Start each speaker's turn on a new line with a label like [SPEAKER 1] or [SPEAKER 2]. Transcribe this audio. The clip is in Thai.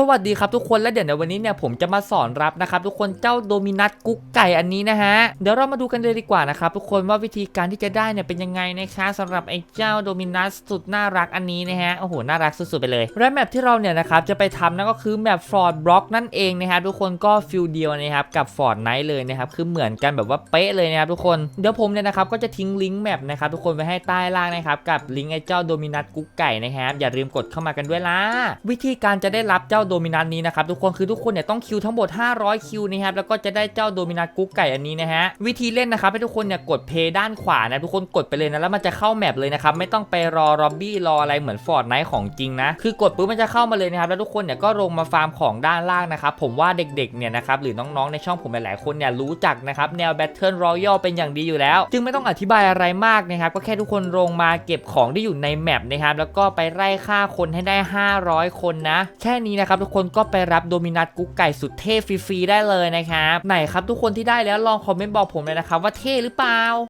[SPEAKER 1] สวัสดีครับทุกคนและเดี๋ยวในวันนี้เนี่ยผมจะมาสอนรับนะครับทุกคนเจ้าโดมินัสกุ๊กไก่อันนี้นะฮะเดี๋ยวเรามาดูกันเลยดีกว่านะครับทุกคนว่าวิธีการที่จะได้เนี่ยเป็นยังไงนะคะสำหรับไอ้เจ้าโดมินัสสุดน่ารักอันนี้นะฮะโอ้โหน่ารักสุดๆไปเลยและแมปที่เราเนี่ยนะครับจะไปทำนั่นก็คือแมปฟอร์ดบล็อกนั่นเองนะครับทุกคนก็ฟิลเดียวนะครับกับฟอร์ดไนท์เลยนะครับคือเหมือนกันแบบว่าเป๊ะเลยนะครับทุกคนเดี๋ยวผมเนี่ยนะครับก็จะทิ้งลิงก์แมปนะครับทุกคนไว้ให้ใต้ล่างนะครับกับลิงก์ไอ้เจ้าโดมินัสกุ๊กไก่นะครับอย่าลืมกดเข้ามากันด้วยล่ะวิธีการจะได้รับเจ้าโดมินัสนี้นะครับทุกคนคือทุกคนเนี่ยต้องคิวทั้งหมด 500 คิวนะครับแล้วก็จะได้เจ้าโดมินัสกุ๊กไก่อันนี้นะฮะวิธีเล่นนะครับให้ทุกคนเนี่ยกดเพย์ด้านขวานะทุกคนกดไปเลยนะแล้วมันจะเข้าแมปเลยนะครับไม่ต้องไปรอร็อบบี้รออะไรเหมือนฟอร์ดไนท์ของจริงนะคือกดปุ๊บมันจะเข้ามาเลยนะครับแล้วทุกคนเนี่ยก็ลงมาฟาร์มของด้านล่างนะครับผมว่าเด็กๆเนี่ยนะครับหรือน้องๆในช่องผมหลายๆคนเนี่ยรู้จักนะครับแนวแบทเทิลรอยัลเป็นอย่างดีอยู่แล้ว จึงไม่ต้องอธิบายอะไรมากนะครับก็แค่ทุกคนลงมาเก็บของที่อยู่ในแมปนะครับแล้วก็ไปไล่ฆ่าคนให้ได้ 500 คนนะ แค่นี้นะครับทุกคนก็ไปรับโดมินัทกุ๊กไก่สุดเท่ฟรีๆได้เลยนะครับไหนครับทุกคนที่ได้แล้วลองคอมเมนต์บอกผมเลยนะครับว่าเท่หรือเปล่า